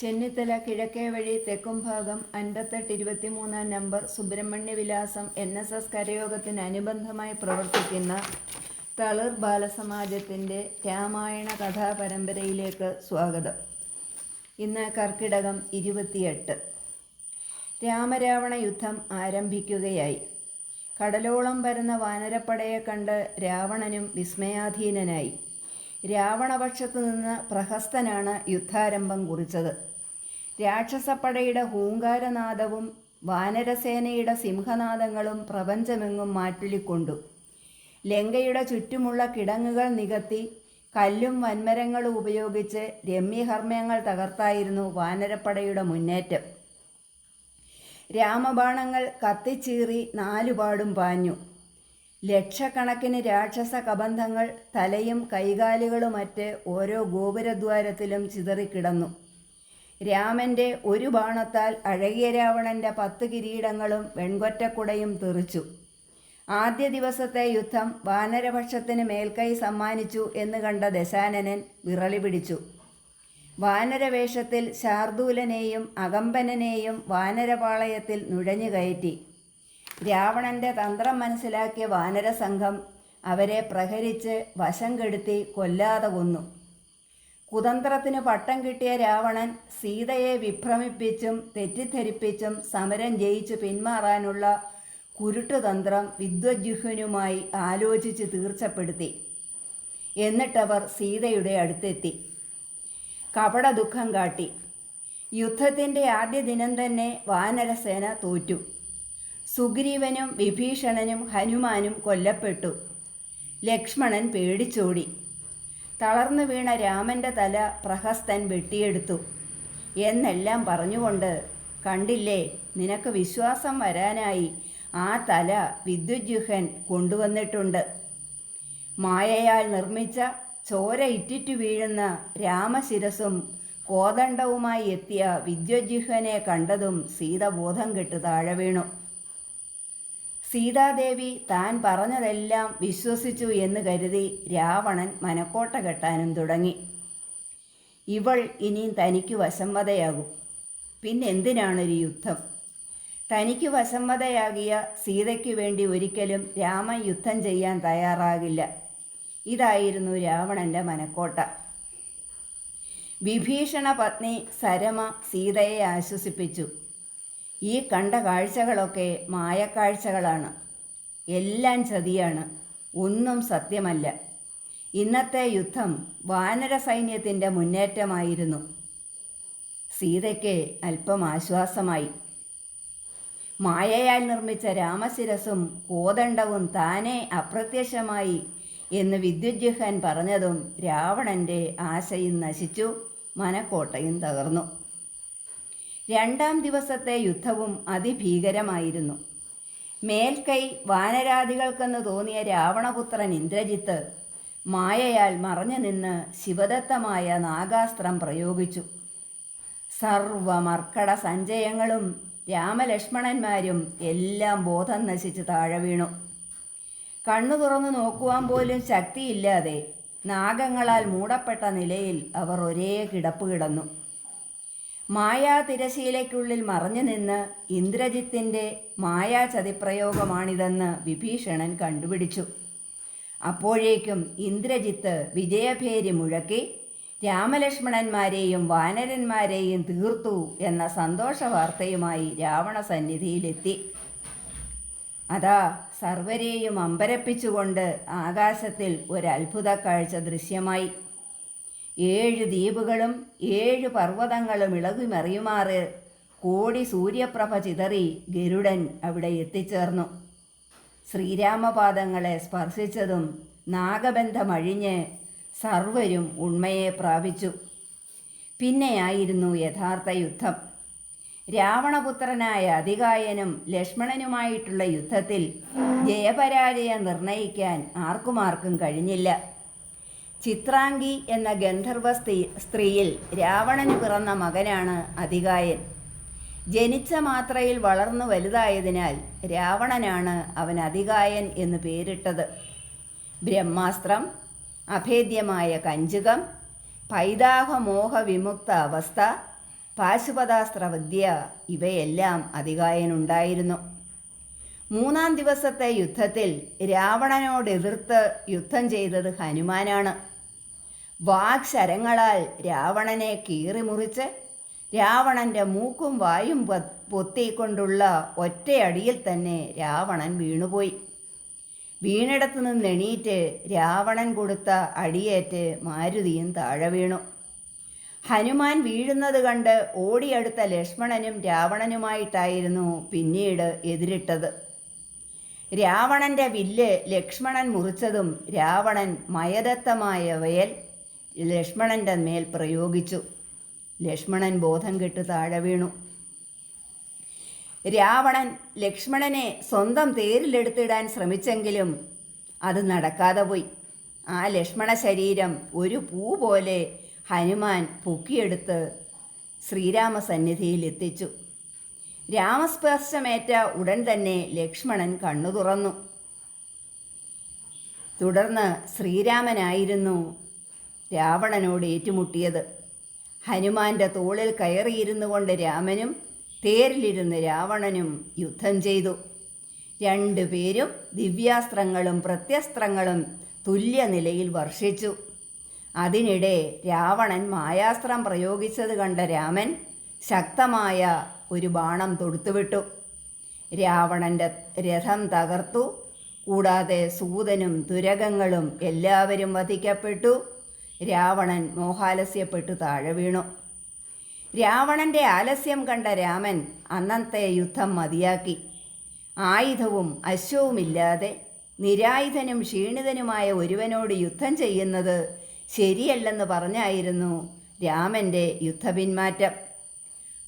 ചെന്നിത്തല കിഴക്കേ വഴി തെക്കും ഭാഗം അൻപത്തെട്ട് ഇരുപത്തിമൂന്നാം നമ്പർ സുബ്രഹ്മണ്യ വിലാസം എൻ എസ് എസ് കരയോഗത്തിന് അനുബന്ധമായി പ്രവർത്തിക്കുന്ന തളിർ ബാലസമാജത്തിന്റെ രാമായണ കഥാപരമ്പരയിലേക്ക് സ്വാഗതം. ഇന്ന് കർക്കിടകം ഇരുപത്തിയെട്ട്. രാമരാവണ യുദ്ധം ആരംഭിക്കുകയായി. കടലോളം വരുന്ന വാനരപ്പടയെ കണ്ട് രാവണനും വിസ്മയാധീനനായി. രാവണപക്ഷത്തു നിന്ന് പ്രഹസ്തനാണ് യുദ്ധാരംഭം കുറിച്ചത്. രാക്ഷസപ്പടയുടെ ഹൂങ്കാരനാദവും വാനരസേനയുടെ സിംഹനാദങ്ങളും പ്രപഞ്ചമെങ്ങും മാറ്റുലിക്കൊണ്ടു. ലങ്കയുടെ ചുറ്റുമുള്ള കിടങ്ങുകൾ നികത്തി കല്ലും വൻമരങ്ങളും ഉപയോഗിച്ച് രമ്യഹർമ്മ്യങ്ങൾ തകർത്തായിരുന്നു വാനരപ്പടയുടെ മുന്നേറ്റം. രാമബാണങ്ങൾ കത്തിച്ചീറി നാലുപാടും പാഞ്ഞു. ലക്ഷക്കണക്കിന് രാക്ഷസ കബന്ധങ്ങൾ തലയും കൈകാലുകളുമറ്റ് ഓരോ ഗോപുരദ്വാരത്തിലും ചിതറിക്കിടന്നു. രാമന്റെ ഒരു ബാണത്താൽ അഴകിയ രാവണന്റെ പത്ത് കിരീടങ്ങളും വെൺകൊറ്റക്കുടയും തെറിച്ചു. ആദ്യ ദിവസത്തെ യുദ്ധം വാനരപക്ഷത്തിന് മേൽക്കൈ സമ്മാനിച്ചു എന്ന് കണ്ട ദശാനനൻ വിറളി പിടിച്ചു. വാനരവേഷത്തിൽ ശാർദൂലനെയും അകമ്പനനെയും വാനരപാളയത്തിൽ നുഴഞ്ഞു കയറ്റി. രാവണന്റെ തന്ത്രം മനസ്സിലാക്കിയ വാനരസംഘം അവരെ പ്രഹരിച്ച് വശം കെടുത്തി കൊല്ലാതെ കൊന്നു. കുതന്ത്രത്തിന് പട്ടം കിട്ടിയ രാവണൻ സീതയെ വിഭ്രമിപ്പിച്ചും തെറ്റിദ്ധരിപ്പിച്ചും സമരം ജയിച്ച് പിന്മാറാനുള്ള കുരുട്ടുതന്ത്രം വിദ്വജ്ജുഹനുമായി ആലോചിച്ച് തീർച്ചപ്പെടുത്തി. എന്നിട്ടവർ സീതയുടെ അടുത്തെത്തി. കപട ദുഃഖം കാട്ടി. യുദ്ധത്തിന്റെ ആദ്യ ദിനം തന്നെ വാനരസേന തോറ്റു. സുഗ്രീവനും വിഭീഷണനും ഹനുമാനും കൊല്ലപ്പെട്ടു. ലക്ഷ്മണൻ പേടിച്ചോടി. തളർന്നു വീണ രാമന്റെ തല പ്രഹസ്തൻ വെട്ടിയെടുത്തു. എന്നെല്ലാം പറഞ്ഞുകൊണ്ട് കണ്ടില്ലേ നിനക്ക് വിശ്വാസം വരാനായി ആ തല വിദ്യുജ്യുഹൻ കൊണ്ടുവന്നിട്ടുണ്ട്. മായയാൽ നിർമ്മിച്ച ചോര ഇറ്റിറ്റു വീഴുന്ന രാമശിരസും കോദണ്ഡവുമായി എത്തിയ വിദ്യുജ്യുഹനെ കണ്ടതും സീത ബോധം കെട്ട് താഴെ വീണു. സീതാദേവി താൻ പറഞ്ഞതെല്ലാം വിശ്വസിച്ചു എന്ന് കരുതി രാവണൻ മനക്കോട്ട കെട്ടാനും തുടങ്ങി. ഇവൾ ഇനിയും തനിക്ക് വശംവതയാകും പിന്നെന്തിനാണൊരു യുദ്ധം? തനിക്ക് വശംവതയാകിയ സീതയ്ക്ക് വേണ്ടി ഒരിക്കലും രാമൻ യുദ്ധം ചെയ്യാൻ തയ്യാറാകില്ല. ഇതായിരുന്നു രാവണന്റെ മനക്കോട്ട. വിഭീഷണ പത്നി സരമ സീതയെ ആശ്വസിപ്പിച്ചു. ഈ കണ്ട കാഴ്ചകളൊക്കെ മായക്കാഴ്ചകളാണ്. എല്ലാം ചതിയാണ്. ഒന്നും സത്യമല്ല. ഇന്നത്തെ യുദ്ധം വാനര സൈന്യത്തിന്റെ മുന്നേറ്റമായിരുന്നു. സീതയ്ക്ക് അല്പം ആശ്വാസമായി. മായയാൽ നിർമ്മിച്ച രാമശിരസും കോദണ്ഡവും താനെ അപ്രത്യക്ഷമായി എന്ന് വിദ്യുജ്ജുഹൻ പറഞ്ഞതും രാവണന്റെ ആശയും നശിച്ചു മനക്കോട്ടയും തകർന്നു. രണ്ടാം ദിവസത്തെ യുദ്ധവും അതിഭീകരമായിരുന്നു. മേൽക്കൈ വാനരാദികൾക്കെന്ന് തോന്നിയ രാവണപുത്രൻ ഇന്ദ്രജിത്ത് മായയാൽ മറഞ്ഞു നിന്ന് ശിവദത്തമായ നാഗാസ്ത്രം പ്രയോഗിച്ചു. സർവമർക്കട സഞ്ചയങ്ങളും രാമലക്ഷ്മണന്മാരും എല്ലാം ബോധം നശിച്ച് താഴെ വീണു. കണ്ണു തുറന്നു നോക്കുവാൻ പോലും ശക്തിയില്ലാതെ നാഗങ്ങളാൽ മൂടപ്പെട്ട നിലയിൽ അവർ ഒരേ കിടപ്പ് കിടന്നു. മായാ തിരശീലയ്ക്കുള്ളിൽ മറഞ്ഞു നിന്ന് ഇന്ദ്രജിത്തിന്റെ മായാ ചതിപ്രയോഗമാണിതെന്ന് വിഭീഷണൻ കണ്ടുപിടിച്ചു. അപ്പോഴേക്കും ഇന്ദ്രജിത്ത് വിജയഭേരി മുഴക്കി രാമലക്ഷ്മണന്മാരെയും വാനരന്മാരെയും തീർത്തു എന്ന സന്തോഷ വാർത്തയുമായി രാവണ സന്നിധിയിലെത്തി അതാ സർവരെയും അമ്പരപ്പിച്ചുകൊണ്ട് ആകാശത്തിൽ ഒരത്ഭുത കാഴ്ച ദൃശ്യമായി. ഏഴ് ദ്വീപുകളും ഏഴ് പർവതങ്ങളും ഇളകുമെറിയുമാറ് കോടി സൂര്യപ്രഭ ചിതറി ഗരുഡൻ അവിടെ എത്തിച്ചേർന്നു. ശ്രീരാമപാദങ്ങളെ സ്പർശിച്ചതും നാഗബന്ധമഴിഞ്ഞ് സർവരും ഉണ്മയെ പ്രാപിച്ചു. പിന്നെയായിരുന്നു യഥാർത്ഥ യുദ്ധം. രാവണപുത്രനായ അതികായനും ലക്ഷ്മണനുമായിട്ടുള്ള യുദ്ധത്തിൽ ജയപരാജയം നിർണയിക്കാൻ ആർക്കുമാർക്കും കഴിഞ്ഞില്ല. ചിത്രാംഗി എന്ന ഗന്ധർവ സ്ത്രീ സ്ത്രീയിൽ രാവണന് പിറന്ന മകനാണ് അതികായൻ. ജനിച്ച മാത്രയിൽ വളർന്നു വലുതായതിനാൽ രാവണനാണ് അവൻ അതികായൻ എന്ന് പേരിട്ടത്. ബ്രഹ്മാസ്ത്രം അഭേദ്യമായ കഞ്ചുകം പൈതാഹമോഹ വിമുക്ത അവസ്ഥ പാശുപതാസ്ത്ര വിദ്യ ഇവയെല്ലാം അതികായനുണ്ടായിരുന്നു. മൂന്നാം ദിവസത്തെ യുദ്ധത്തിൽ രാവണനോട് എതിർത്ത് യുദ്ധം ചെയ്തത് ഹനുമാനാണ്. വാക്ശരങ്ങളാൽ രാവണനെ കീറിമുറിച്ച് രാവണന്റെ മൂക്കും വായും പൊത്തിക്കൊണ്ടുള്ള ഒറ്റയടിയിൽ തന്നെ രാവണൻ വീണുപോയി. വീണിടത്തു നിന്ന് എണീറ്റ് രാവണൻ കൊടുത്ത അടിയേറ്റ് മാരുതിയും താഴെ വീണു. ഹനുമാൻ വീഴുന്നത് കണ്ട് ഓടിയടുത്ത ലക്ഷ്മണനും രാവണനുമായിട്ടായിരുന്നു പിന്നീട് എതിരിട്ടത്. രാവണന്റെ വില്ല് ലക്ഷ്മണൻ മുറിച്ചതും രാവണൻ മയദത്തമായ വയൽ ലക്ഷ്മണന്റെ മേൽ പ്രയോഗിച്ചു. ലക്ഷ്മണൻ ബോധം കെട്ട് താഴെ വീണു. രാവണൻ ലക്ഷ്മണനെ സ്വന്തം തേരിലെടുത്തിടാൻ ശ്രമിച്ചെങ്കിലും അത് നടക്കാതെ പോയി. ആ ലക്ഷ്മണ ശരീരം ഒരു പൂ പോലെ ഹനുമാൻ പൊക്കിയെടുത്ത് ശ്രീരാമസന്നിധിയിൽ എത്തിച്ചു. രാമസ്പർശമേറ്റ ഉടൻ തന്നെ ലക്ഷ്മണൻ കണ്ണു തുറന്നു. തുടർന്ന് ശ്രീരാമനായിരുന്നു രാവണനോട് ഏറ്റുമുട്ടിയത്. ഹനുമാന്റെ തോളിൽ കയറിയിരുന്നു കൊണ്ട് രാമനും തേരിലിരുന്ന് രാവണനും യുദ്ധം ചെയ്തു. രണ്ടുപേരും ദിവ്യാസ്ത്രങ്ങളും പ്രത്യസ്ത്രങ്ങളും തുല്യനിലയിൽ വർഷിച്ചു. അതിനിടെ രാവണൻ മായാസ്ത്രം പ്രയോഗിച്ചത് കണ്ട രാമൻ ശക്തമായ ഒരു ബാണം തൊടുത്തുവിട്ടു. രാവണന്റെ രഥം തകർത്തു. കൂടാതെ സൂതനും തുരകങ്ങളും എല്ലാവരും വധിക്കപ്പെട്ടു. രാവണൻ മോഹാലസ്യപ്പെട്ടു താഴെ വീണു. രാവണന്റെ ആലസ്യം കണ്ട രാമൻ അന്നത്തെ യുദ്ധം മതിയാക്കി. ആയുധവും അശ്വവുമില്ലാതെ നിരായുധനും ക്ഷീണിതനുമായ ഒരുവനോട് യുദ്ധം ചെയ്യുന്നത് ശരിയല്ലെന്ന് പറഞ്ഞായിരുന്നു രാമന്റെ യുദ്ധപിന്മാറ്റം.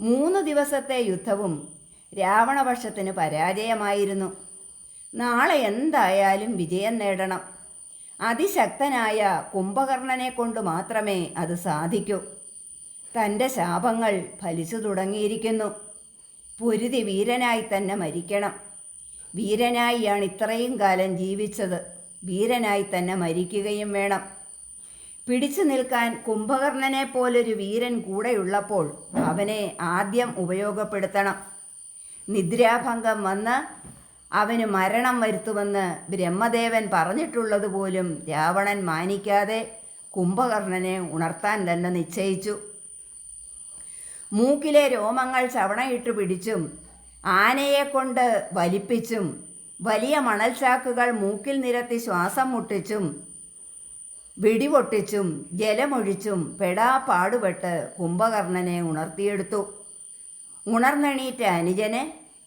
മൂന്ന് ദിവസത്തെ യുദ്ധവും രാവണപക്ഷത്തിന് പരാജയമായിരുന്നു. നാളെ എന്തായാലും വിജയം നേടണം. അതിശക്തനായ കുംഭകർണനെ കൊണ്ട് മാത്രമേ അത് സാധിക്കൂ. തന്റെ ശാപങ്ങൾ ഫലിച്ചു തുടങ്ങിയിരിക്കുന്നു. പൊരുതി വീരനായി തന്നെ മരിക്കണം. വീരനായിയാണ് ഇത്രയും കാലം ജീവിച്ചത്. വീരനായി തന്നെ മരിക്കുകയും വേണം. പിടിച്ചു നിൽക്കാൻ കുംഭകർണനെ പോലൊരു വീരൻ കൂടെയുള്ളപ്പോൾ അവനെ ആദ്യം ഉപയോഗപ്പെടുത്തണം. നിദ്രാഭംഗം വന്ന് അവന് മരണം വരുത്തുമെന്ന് ബ്രഹ്മദേവൻ പറഞ്ഞിട്ടുള്ളത് പോലും രാവണൻ മാനിക്കാതെ കുംഭകർണനെ ഉണർത്താൻ തന്നെ നിശ്ചയിച്ചു. മൂക്കിലെ രോമങ്ങൾ ചവണയിട്ട് പിടിച്ചും ആനയെ കൊണ്ട് വലിപ്പിച്ചും വലിയ മണൽച്ചാക്കുകൾ മൂക്കിൽ നിരത്തി ശ്വാസം മുട്ടിച്ചും വെടിപൊട്ടിച്ചും ജലമൊഴിച്ചും പെടാ പാടുപെട്ട് കുംഭകർണനെ ഉണർത്തിയെടുത്തു. ഉണർന്നെണീറ്റ അനുജന്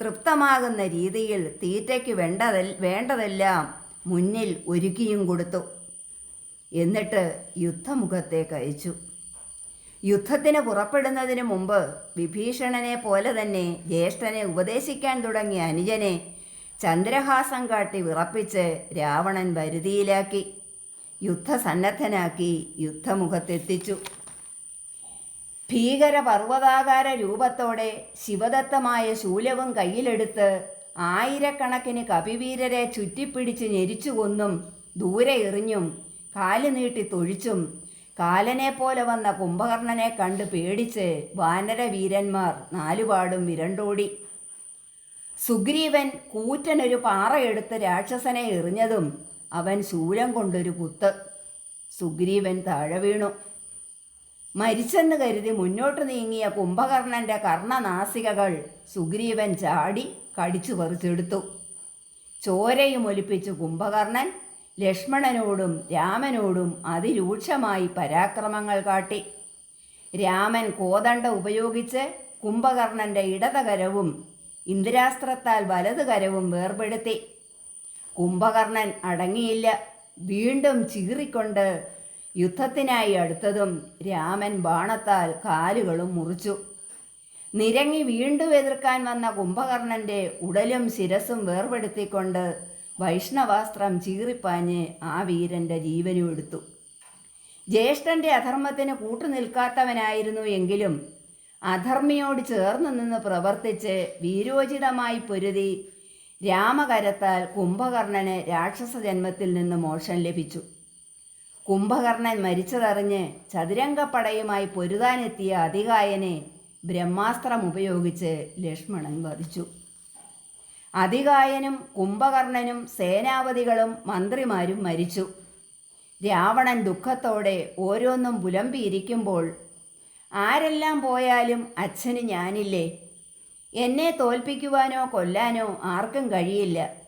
തൃപ്തമാകുന്ന രീതിയിൽ തീറ്റയ്ക്ക് വേണ്ടതെ വേണ്ടതെല്ലാം മുന്നിൽ ഒരുക്കിയും കൊടുത്തു. എന്നിട്ട് യുദ്ധമുഖത്തേക്ക് അയച്ചു യുദ്ധത്തിന് പുറപ്പെടുന്നതിന് മുമ്പ് വിഭീഷണനെ പോലെ തന്നെ ജ്യേഷ്ഠനെ ഉപദേശിക്കാൻ തുടങ്ങിയ അനുജനെ ചന്ദ്രഹാസം കാട്ടി വിറപ്പിച്ച് രാവണൻ വരുതിയിലാക്കി. യുദ്ധസന്നദ്ധനാക്കി യുദ്ധമുഖത്തെത്തിച്ചു. ഭീകര പർവതാകാര രൂപത്തോടെ ശിവദത്തമായ ശൂലവും കയ്യിലെടുത്ത് ആയിരക്കണക്കിന് കപിവീരരെ ചുറ്റിപ്പിടിച്ച് ഞെരിച്ചു കൊന്നും ദൂരെ എറിഞ്ഞും കാൽ നീട്ടി തൊഴിച്ചും കാലനെ പോലെ വന്ന കുംഭകർണനെ കണ്ട് പേടിച്ച് വാനരവീരന്മാർ നാലുപാടും വിരണ്ടോടി. സുഗ്രീവൻ കൂറ്റനൊരു പാറയെടുത്ത് രാക്ഷസനെ എറിഞ്ഞതും അവൻ ശൂലം കൊണ്ടൊരു കുത്ത്. സുഗ്രീവൻ താഴെ വീണു. മരിച്ചെന്ന് കരുതി മുന്നോട്ട് നീങ്ങിയ കുംഭകർണന്റെ കർണനാസികകൾ സുഗ്രീവൻ ചാടി കടിച്ചു പറിച്ചെടുത്തു. ചോരയും ഒലിപ്പിച്ചു കുംഭകർണൻ ലക്ഷ്മണനോടും രാമനോടും അതിരൂക്ഷമായി പരാക്രമങ്ങൾ കാട്ടി. രാമൻ കോദണ്ഡ ഉപയോഗിച്ച് കുംഭകർണന്റെ ഇടതകരവും ഇന്ദ്രാസ്ത്രത്താൽ വലതുകരവും വേർപെടുത്തി. കുംഭകർണൻ അടങ്ങിയില്ല. വീണ്ടും ചീറിക്കൊണ്ട് യുദ്ധത്തിനായി അടുത്തതും രാമൻ ബാണത്താൽ കാലുകളും മുറിച്ചു. നിരങ്ങി വീണ്ടും എതിർക്കാൻ വന്ന കുംഭകർണന്റെ ഉടലും ശിരസും വേർപെടുത്തിക്കൊണ്ട് വൈഷ്ണവാസ്ത്രം ചീറിപ്പാഞ്ഞ് ആ വീരന്റെ ജീവനും എടുത്തു. ജ്യേഷ്ഠന്റെ അധർമ്മത്തിന് കൂട്ടുനിൽക്കാത്തവനായിരുന്നു എങ്കിലും അധർമ്മിയോട് ചേർന്ന് നിന്ന് പ്രവർത്തിച്ച് വീരോചിതമായി പൊരുതി രാമകരത്താൽ കുംഭകർണന് രാക്ഷസ ജന്മത്തിൽ നിന്ന് മോക്ഷം ലഭിച്ചു. കുംഭകർണൻ മരിച്ചതറിഞ്ഞ് ചതുരംഗപ്പടയുമായി പൊരുതാനെത്തിയ അധികായനെ ബ്രഹ്മാസ്ത്രം ഉപയോഗിച്ച് ലക്ഷ്മണൻ വധിച്ചു. അധികായനും കുംഭകർണനും സേനാപതികളും മന്ത്രിമാരും മരിച്ചു. രാവണൻ ദുഃഖത്തോടെ ഓരോന്നും പുലമ്പിയിരിക്കുമ്പോൾ ആരെല്ലാം പോയാലും അച്ഛന് ഞാനില്ലേ? എന്നെ തോൽപ്പിക്കുവാനോ കൊല്ലാനോ ആർക്കും കഴിയില്ല.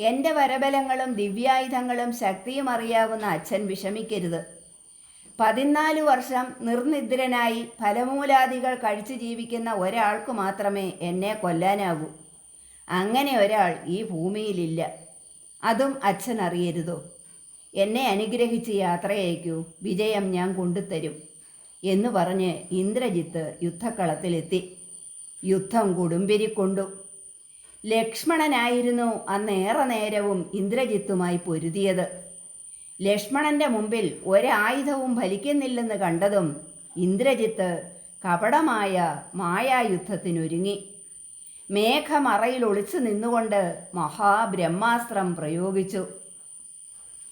എന്റെ വരബലങ്ങളും ദിവ്യായുധങ്ങളും ശക്തിയും അറിയാവുന്ന അച്ഛൻ വിഷമിക്കരുത്. പതിനാല് വർഷം നിർനിദ്രനായി ഫലമൂലാദികൾ കഴിച്ചു ജീവിക്കുന്ന ഒരാൾക്ക് മാത്രമേ എന്നെ കൊല്ലാനാകൂ അങ്ങനെ ഒരാൾ ഈ ഭൂമിയിലില്ല. അതും അച്ഛൻ അറിയരുതോ? എന്നെ അനുഗ്രഹിച്ച് യാത്രയയക്കൂ. വിജയം ഞാൻ കൊണ്ടുതരും എന്ന് പറഞ്ഞ് ഇന്ദ്രജിത്ത് യുദ്ധക്കളത്തിലെത്തി. യുദ്ധം കൊടുമ്പിരിക്കൊണ്ടു ലക്ഷ്മണനായിരുന്നു അന്നേറെ നേരവും ഇന്ദ്രജിത്തുമായി പൊരുതിയത്. ലക്ഷ്മണന്റെ മുമ്പിൽ ഒരായുധവും ഫലിക്കുന്നില്ലെന്ന് കണ്ടതും ഇന്ദ്രജിത്ത് കപടമായ മായായുദ്ധത്തിനൊരുങ്ങി. മേഘമറയിൽ ഒളിച്ചു നിന്നുകൊണ്ട് മഹാബ്രഹ്മാസ്ത്രം പ്രയോഗിച്ചു.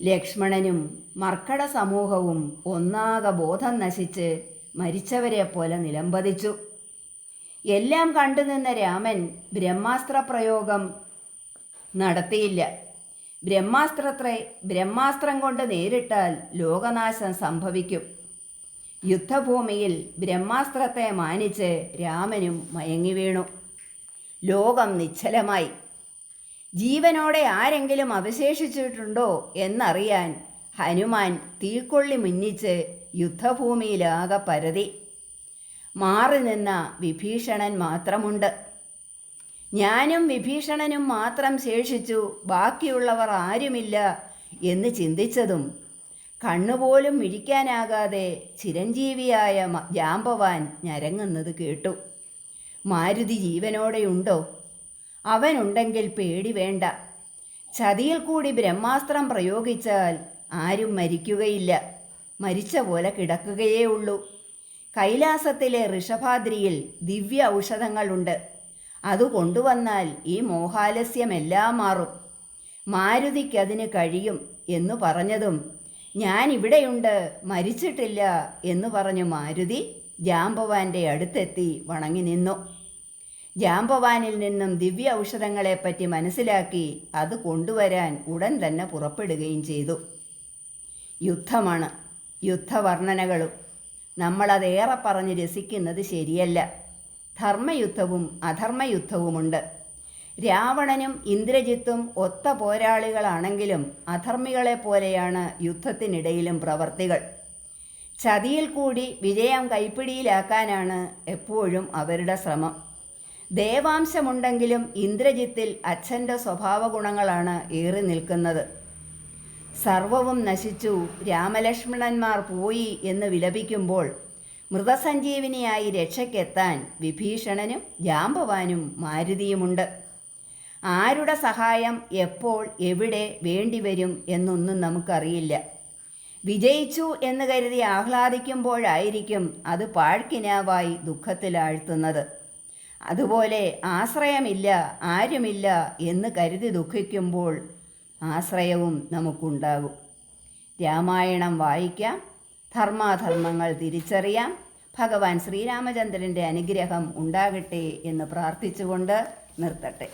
ലക്ഷ്മണനും മർക്കട സമൂഹവും ഒന്നാകെ ബോധം നശിച്ച് മരിച്ചവരെ പോലെ നിലംപതിച്ചു. എല്ലാം കണ്ടുനിന്ന രാമൻ ബ്രഹ്മാസ്ത്ര പ്രയോഗം നടത്തിയില്ല. ബ്രഹ്മാസ്ത്രത്തെ ബ്രഹ്മാസ്ത്രം കൊണ്ട് നേരിട്ടാൽ ലോകനാശം സംഭവിക്കും. യുദ്ധഭൂമിയിൽ ബ്രഹ്മാസ്ത്രത്തെ മാനിച്ച് രാമനും മയങ്ങി വീണു. ലോകം നിശ്ചലമായി. ജീവനോടെ ആരെങ്കിലും അവശേഷിച്ചിട്ടുണ്ടോ എന്നറിയാൻ ഹനുമാൻ തീക്കൊള്ളി മുന്നിച്ച് യുദ്ധഭൂമിയിലാകെ പരതി. മാറി നിന്ന വിഭീഷണൻ മാത്രമുണ്ട്. ഞാനും വിഭീഷണനും മാത്രം ശേഷിച്ചു ബാക്കിയുള്ളവർ ആരുമില്ല എന്ന് ചിന്തിച്ചതും കണ്ണുപോലും മിഴിക്കാനാകാതെ ചിരഞ്ജീവിയായ ജാമ്പവാൻ ഞരങ്ങുന്നത് കേട്ടു. മാരുതി ജീവനോടെയുണ്ടോ? അവനുണ്ടെങ്കിൽ പേടി വേണ്ട. ചതിയിൽ കൂടി ബ്രഹ്മാസ്ത്രം പ്രയോഗിച്ചാൽ ആരും മരിക്കുകയില്ല. മരിച്ച പോലെ കിടക്കുകയേ ഉള്ളൂ കൈലാസത്തിലെ ഋഷഭാദ്രിയിൽ ദിവ്യ ഔഷധങ്ങളുണ്ട്. അത് കൊണ്ടുവന്നാൽ ഈ മോഹാലസ്യമെല്ലാം മാറും. മാരുതിക്കതിന് കഴിയും എന്നു പറഞ്ഞതും ഞാൻ ഇവിടെയുണ്ട് മരിച്ചിട്ടില്ല എന്ന് പറഞ്ഞു മാരുതി ജാമ്പവാന്റെ അടുത്തെത്തി വണങ്ങി നിന്നു. ജാംബവാനിൽ നിന്നും ദിവ്യ ഔഷധങ്ങളെപ്പറ്റി മനസ്സിലാക്കി അത് കൊണ്ടുവരാൻ ഉടൻ തന്നെ പുറപ്പെടുകയും ചെയ്തു. യുദ്ധമാണ് യുദ്ധവർണനകളും നമ്മളതേറെ പറഞ്ഞ് രസിക്കുന്നത് ശരിയല്ല. ധർമ്മയുദ്ധവും അധർമ്മയുദ്ധവുമുണ്ട്. രാവണനും ഇന്ദ്രജിത്തും ഒത്ത പോരാളികളാണെങ്കിലും അധർമ്മികളെ പോലെയാണ് യുദ്ധത്തിനിടയിലും പ്രവർത്തികൾ. ചതിയിൽ കൂടി വിജയം കൈപ്പിടിയിലാക്കാനാണ് എപ്പോഴും അവരുടെ ശ്രമം. ദേവാംശമുണ്ടെങ്കിലും ഇന്ദ്രജിത്തിൽ അച്ഛന്റെ സ്വഭാവ ഗുണങ്ങളാണ് ഏറി നിൽക്കുന്നത്. സർവവും നശിച്ചു. രാമലക്ഷ്മണന്മാർ പോയി എന്ന് വിലപിക്കുമ്പോൾ മൃതസഞ്ജീവിനിയായി രക്ഷയ്ക്കെത്താൻ വിഭീഷണനും ജാമ്പവാനും മാരുതിയുമുണ്ട്. ആരുടെ സഹായം എപ്പോൾ എവിടെ വേണ്ടിവരും എന്നൊന്നും നമുക്കറിയില്ല. വിജയിച്ചു എന്ന് കരുതി ആഹ്ലാദിക്കുമ്പോഴായിരിക്കും അത് പാഴ്ക്കിനാവായി ദുഃഖത്തിലാഴ്ത്തുന്നത്. അതുപോലെ ആശ്രയമില്ല ആരുമില്ല എന്ന് കരുതി ദുഃഖിക്കുമ്പോൾ ആശ്രയവും നമുക്കുണ്ടാകും. രാമായണം വായിക്കാം ധർമാധർമ്മങ്ങൾ തിരിച്ചറിയാം ഭഗവാൻ ശ്രീരാമചന്ദ്രന്റെ അനുഗ്രഹം ഉണ്ടാകട്ടെ എന്ന് പ്രാർത്ഥിച്ചുകൊണ്ട് നിർത്തട്ടെ.